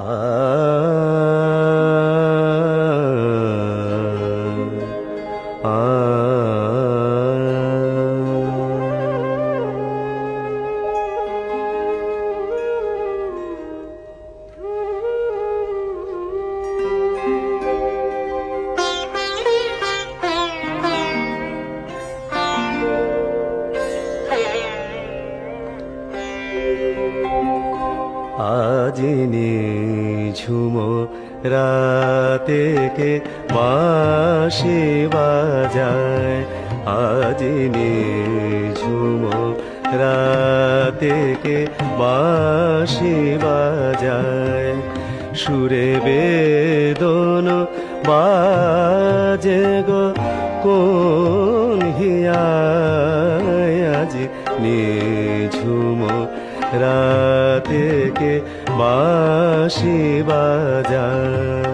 Ah. আজিনি ঝুমো রাতে কে বাঁশি বাজায়। আজিনি ঝুমো রাতে কে বাঁশি বাজায়। সুরে বেদন বাজে গো, কোন হিয়ায় আজি নিঝুম রাতে কে বাঁশি বাজায়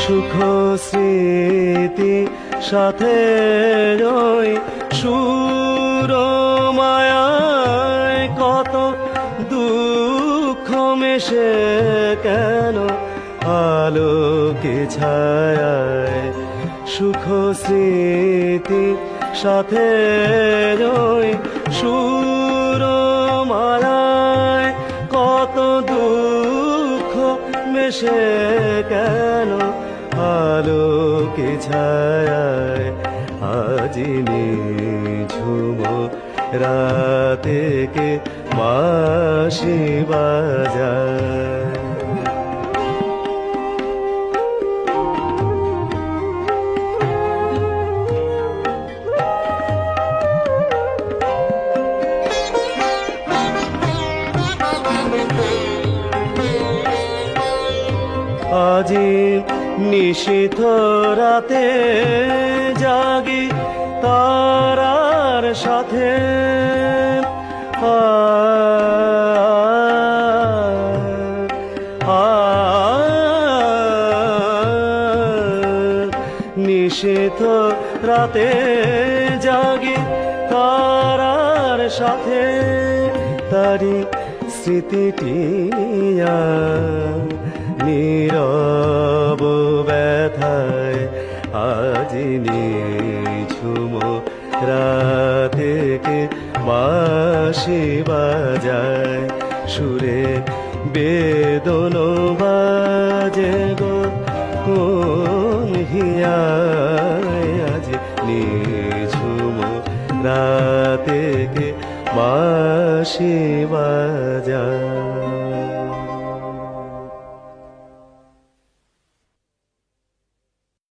সুখ স্মৃতি সাথে ওই সুর মায়ায় কত দুঃখ মেশে কেন আলোকে ছায়ায় সুখ স্মৃতি সাথে ওই সুর মায়ায় কত দুঃখ মেশে কেন আলোকে ছায়ায় আজিনি ঝুম রাতে কে বাঁশি বাজায়। আজি নিশীথ রাতে জাগি তারার সাথে। নিশীথ রাতে জাগি তারার সাথে। তারি স্মৃতিটি নীরব ব্যথায় আজিনি ঝুম রাতে কে বাঁশি বাজায় সুরে বেদন বাজে গো, কোন আজ নিঝুম রাতে কে বাঁশি বাজায়